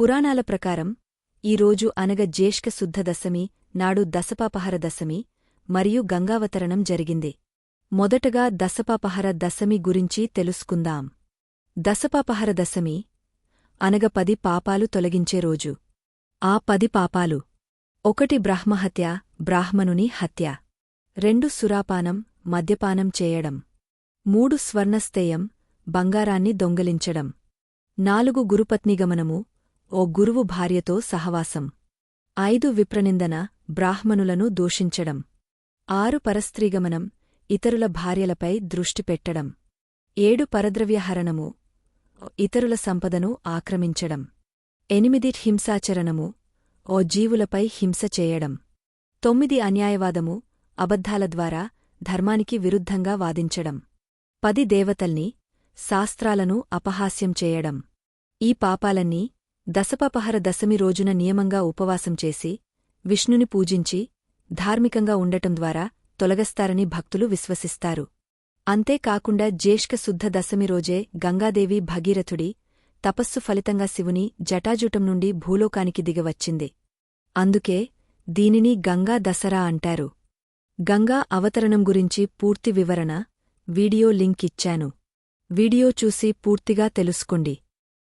పురాణాల ప్రకారం ఈరోజు అనగ జ్యేష్క శుద్ధ దశమి నాడు దశపాపహర దశమి మరియు గంగావతరణం జరిగింది. మొదటగా దశపాపహర దశమి గురించి తెలుసుకుందాం. దశపాపహర దశమి అనగ పది పాపాలు తొలగించే రోజు. ఆ పది పాపాలు ఒకటి బ్రాహ్మహత్య బ్రాహ్మణుని హత్య. రెండు సురాపానం మద్యపానం చేయడం. మూడు స్వర్ణస్థేయం బంగారాన్ని దొంగలించడం. నాలుగు గురుపత్నిగమనము ఓ గురువు భార్యతో సహవాసం. ఐదు విప్రనిందన బ్రాహ్మణులను దూషించడం. ఆరు పరస్త్రీగమనం ఇతరుల భార్యలపై దృష్టి పెట్టడం. ఏడు పరద్రవ్యహరణము ఇతరుల సంపదను ఆక్రమించడం. ఎనిమిది హింసాచరణము ఓ జీవులపై హింస చేయడం. తొమ్మిది అన్యాయవాదము అబద్ధాల ద్వారా ధర్మానికి విరుద్ధంగా వాదించడం. పది దేవతల్ని శాస్త్రాలను అపహాస్యం చేయడం. ఈ పాపాలన్నీ దశపపహర దశమి రోజున నియమంగా ఉపవాసం చేసి విష్ణుని పూజించి ధార్మికంగా ఉండటం ద్వారా తొలగస్తారని భక్తులు విశ్వసిస్తారు. అంతేకాకుండా జ్యేష్ఠ శుద్ధ దశమి రోజే గంగాదేవి భగీరథుడి తపస్సు ఫలితంగా శివుని జటాజుటం నుండి భూలోకానికి దిగవచ్చింది. అందుకే దీనిని గంగా దసరా అంటారు. గంగా అవతరణం గురించి పూర్తి వివరణ వీడియో లింక్ ఇచ్చాను. వీడియో చూసి పూర్తిగా తెలుసుకోండి.